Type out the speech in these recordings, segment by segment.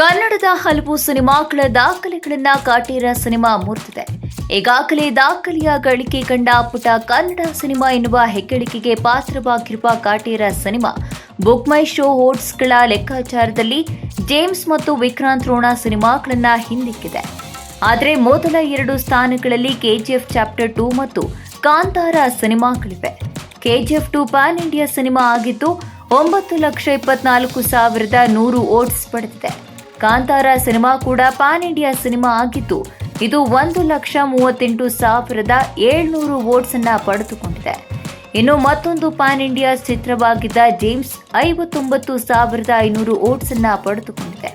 ಕನ್ನಡದ ಹಲವು ಸಿನಿಮಾಗಳ ದಾಖಲೆಗಳನ್ನ ಕಾಟೇರ ಸಿನಿಮಾ ಮೂರ್ತಿದೆ ಈಗಾಗಲೇ ದಾಖಲೆಯ ಗಳಿಕೆ ಕಂಡ ಪುಟ ಕನ್ನಡ ಸಿನಿಮಾ ಎನ್ನುವ ಹೆಗ್ಗಳಿಕೆಗೆ ಪಾತ್ರವಾಗಿರುವ Kaatera cinema, Book My Show ಹೋಟ್ಸ್ಗಳ ಲೆಕ್ಕಾಚಾರದಲ್ಲಿ ಜೇಮ್ಸ್ ಮತ್ತು ವಿಕ್ರಾಂತ್ ರೋಣ ಸಿನಿಮಾಗಳನ್ನ ಹಿಂದಿಕ್ಕಿದೆ. ಆದರೆ ಮೊದಲ ಎರಡು ಸ್ಥಾನಗಳಲ್ಲಿ ಕೆಜಿಎಫ್ ಚಾಪ್ಟರ್ ಟೂ ಮತ್ತು Kantara ಸಿನಿಮಾಗಳಿವೆ. KGF two pan India cinema ಆಗಿದ್ದು, ಒಂಬತ್ತು ಲಕ್ಷ ಇಪ್ಪತ್ನಾಲ್ಕು ಸಾವಿರದ ನೂರು ಓಟ್ಸ್ ಪಡೆದಿದೆ. ಕಾಂತಾರ ಸಿನಿಮಾ ಕೂಡ ಪ್ಯಾನ್ ಇಂಡಿಯಾ ಸಿನಿಮಾ ಆಗಿದ್ದು, ಇದು ಒಂದು ಲಕ್ಷ ಮೂವತ್ತೆಂಟು ಸಾವಿರದ ಏಳ್ನೂರು ವೋಟ್ಸ್ ಅನ್ನ ಪಡೆದುಕೊಂಡಿದೆ. ಇನ್ನು ಮತ್ತೊಂದು ಪ್ಯಾನ್ ಇಂಡಿಯಾ ಚಿತ್ರವಾಗಿದ್ದ ಜೇಮ್ಸ್, ಐವತ್ತೊಂಬತ್ತು ಸಾವಿರದ ಐನೂರು ವೋಟ್ಸ್ ಅನ್ನ ಪಡೆದುಕೊಂಡಿದೆ.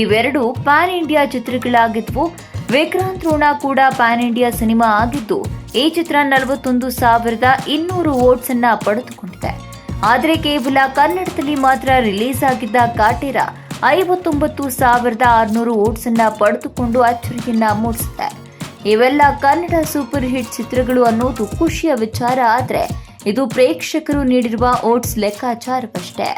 ಇವೆರಡು ಪ್ಯಾನ್ ಇಂಡಿಯಾ ಚಿತ್ರಗಳಾಗಿದ್ವು. ವಿಕ್ರಾಂತ್ ರೋಣ ಕೂಡ ಪ್ಯಾನ್ ಇಂಡಿಯಾ ಸಿನಿಮಾ ಆಗಿದ್ದು, ಈ ಚಿತ್ರ ನಲವತ್ತೊಂದು ಸಾವಿರದ ಇನ್ನೂರು ವೋಟ್ಸ್ ಅನ್ನ ಪಡೆದುಕೊಂಡಿದೆ. ಆದರೆ ಕೇವಲ ಕನ್ನಡದಲ್ಲಿ ಮಾತ್ರ ರಿಲೀಸ್ ಆಗಿದ್ದ ಕಾಟೇರ ಐವತ್ತೊಂಬತ್ತು ಸಾವಿರದ ಆರುನೂರು ವೋಟ್ಸ್ ಅನ್ನ ಪಡೆದುಕೊಂಡು ಅಚ್ಚರಿಯನ್ನ ಮೂಡಿಸಿದೆ ಇವೆಲ್ಲ ಕನ್ನಡ ಸೂಪರ್ ಹಿಟ್ ಚಿತ್ರಗಳು ಅನ್ನೋದು ಖುಷಿಯ ವಿಚಾರ ಆದರೆ ಇದು ಪ್ರೇಕ್ಷಕರು ನೀಡಿರುವ ಓಟ್ಸ್ ಲೆಕ್ಕಾಚಾರವಷ್ಟೇ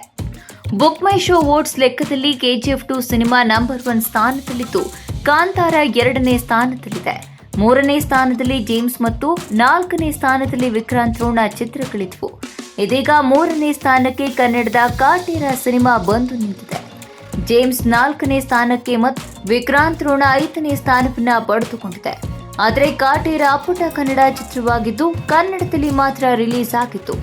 ಬುಕ್ ಮೈ ಶೋ ಓಟ್ಸ್ ಲೆಕ್ಕದಲ್ಲಿ KGF two cinema number one ಸ್ಥಾನದಲ್ಲಿದ್ದು ಕಾಂತಾರ ಎರಡನೇ ಸ್ಥಾನದಲ್ಲಿದೆ. ಮೂರನೇ ಸ್ಥಾನದಲ್ಲಿ ಜೇಮ್ಸ್ ಮತ್ತು ನಾಲ್ಕನೇ ಸ್ಥಾನದಲ್ಲಿ ವಿಕ್ರಾಂತ್ ರೋಣ ಚಿತ್ರಗಳಿದ್ವು. ಇದೀಗ ಮೂರನೇ ಸ್ಥಾನಕ್ಕೆ ಕನ್ನಡದ ಕಾಟೇರ ಸಿನಿಮಾ ಬಂದು ನಿಂತಿದೆ. ಜೇಮ್ಸ್ ನಾಲ್ಕನೇ ಸ್ಥಾನಕ್ಕೆ ಮತ್ತು ವಿಕ್ರಾಂತ್ ರೋಣ ಐದನೇ ಸ್ಥಾನವನ್ನ ಪಡೆದುಕೊಂಡಿದೆ. ಆದರೆ ಕಾಟೇರ ಅಪ್ಪಟ ಕನ್ನಡ ಚಿತ್ರವಾಗಿದ್ದು ಕನ್ನಡದಲ್ಲಿ ಮಾತ್ರ ರಿಲೀಸ್ ಆಗಿತ್ತು.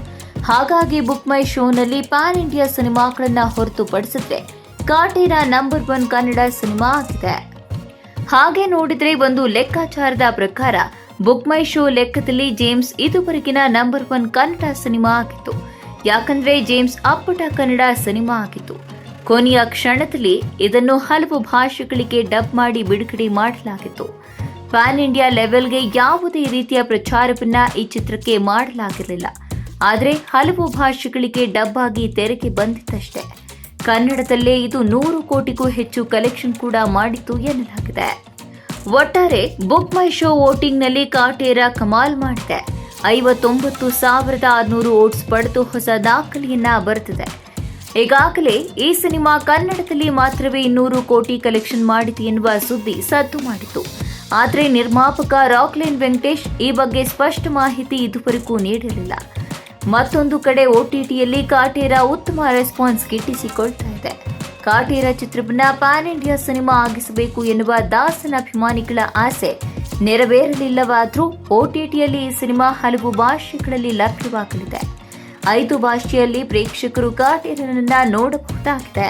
ಹಾಗಾಗಿ ಬುಕ್ ಮೈ ಶೋನಲ್ಲಿ ಪ್ಯಾನ್ ಇಂಡಿಯಾ ಸಿನಿಮಾಗಳನ್ನ ಹೊರತುಪಡಿಸಿದ್ರೆ Kaatera number one Kannada cinema ಆಗಿದೆ. ಹಾಗೆ ನೋಡಿದ್ರೆ ಒಂದು ಲೆಕ್ಕಾಚಾರದ ಪ್ರಕಾರ ಬುಕ್ ಮೈ ಶೋ ಲೆಕ್ಕದಲ್ಲಿ ಜೇಮ್ಸ್ ಇದುವರೆಗಿನ ನಂಬರ್ ಒನ್ ಕನ್ನಡ ಸಿನಿಮಾ ಆಗಿತ್ತು. ಯಾಕಂದ್ರೆ ಜೇಮ್ಸ್ ಅಪ್ಪಟ ಕನ್ನಡ ಸಿನಿಮಾ ಆಗಿತ್ತು. ಕೊನೆಯ ಕ್ಷಣದಲ್ಲಿ ಇದನ್ನು ಹಲವು ಭಾಷೆಗಳಿಗೆ ಡಬ್ ಮಾಡಿ ಬಿಡುಗಡೆ ಮಾಡಲಾಗಿತ್ತು. ಪ್ಯಾನ್ ಇಂಡಿಯಾ ಲೆವೆಲ್ಗೆ ಯಾವುದೇ ರೀತಿಯ ಪ್ರಚಾರವನ್ನ ಈ ಚಿತ್ರಕ್ಕೆ ಮಾಡಲಾಗಿರಲಿಲ್ಲ. ಆದರೆ ಹಲವು ಭಾಷೆಗಳಿಗೆ ಡಬ್ ಆಗಿ ತೆರೆಗೆ ಬಂದಿತ್ತಷ್ಟೇ. ಕನ್ನಡದಲ್ಲೇ ಇದು ನೂರು ಕೋಟಿಗೂ ಹೆಚ್ಚು ಕಲೆಕ್ಷನ್ ಕೂಡ ಮಾಡಿತ್ತು ಎನ್ನಲಾಗಿದೆ. ಒಟ್ಟಾರೆ ಬುಕ್ ಮೈ ಶೋ ವೋಟಿಂಗ್ನಲ್ಲಿ ಕಾಟೇರ ಕಮಾಲ್ ಮಾಡಿದೆ. ಐವತ್ತೊಂಬತ್ತು ಸಾವಿರದ ಆರುನೂರು ಓಟ್ಸ್ ಪಡೆದು ಹೊಸ ದಾಖಲೆಯನ್ನ ಬರೆದಿದೆ. ಈಗಾಗಲೇ ಈ ಸಿನಿಮಾ ಕನ್ನಡದಲ್ಲಿ ಮಾತ್ರವೇ ಇನ್ನೂರು ಕೋಟಿ ಕಲೆಕ್ಷನ್ ಮಾಡಿದೆ ಎನ್ನುವ ಸುದ್ದಿ ಸದ್ದು ಮಾಡಿತು ಆದರೆ ನಿರ್ಮಾಪಕ ರಾಕ್ಲೈನ್ ವೆಂಕಟೇಶ್ ಈ ಬಗ್ಗೆ ಸ್ಪಷ್ಟ ಮಾಹಿತಿ ಇದುವರೆಗೂ ನೀಡಿರಲಿಲ್ಲ. ಮತ್ತೊಂದು ಕಡೆ ಒಟಿಟಿಯಲ್ಲಿ ಕಾಟೇರ ಉತ್ತಮ ರೆಸ್ಪಾನ್ಸ್ ಗಿಟ್ಟಿಸಿಕೊಳ್ತಾ ಇದೆ. ಕಾಟೇರ ಚಿತ್ರವನ್ನ ಪ್ಯಾನ್ ಇಂಡಿಯಾ ಸಿನಿಮಾ ಆಗಿಸಬೇಕು ಎನ್ನುವ ದಾಸನ ಅಭಿಮಾನಿಗಳ ಆಸೆ ನೆರವೇರಲಿಲ್ಲವಾದರೂ ಒಟಿಟಿಯಲ್ಲಿ ಈ ಸಿನಿಮಾ ಹಲವು ಭಾಷೆಗಳಲ್ಲಿ ಲಭ್ಯವಾಗಲಿದೆ. ಐದು ಭಾಷೆಯಲ್ಲಿ ಪ್ರೇಕ್ಷಕರು ಕಾರ್ಯಕ್ರಮ ನೋಡಬಹುದಾಗಿದೆ.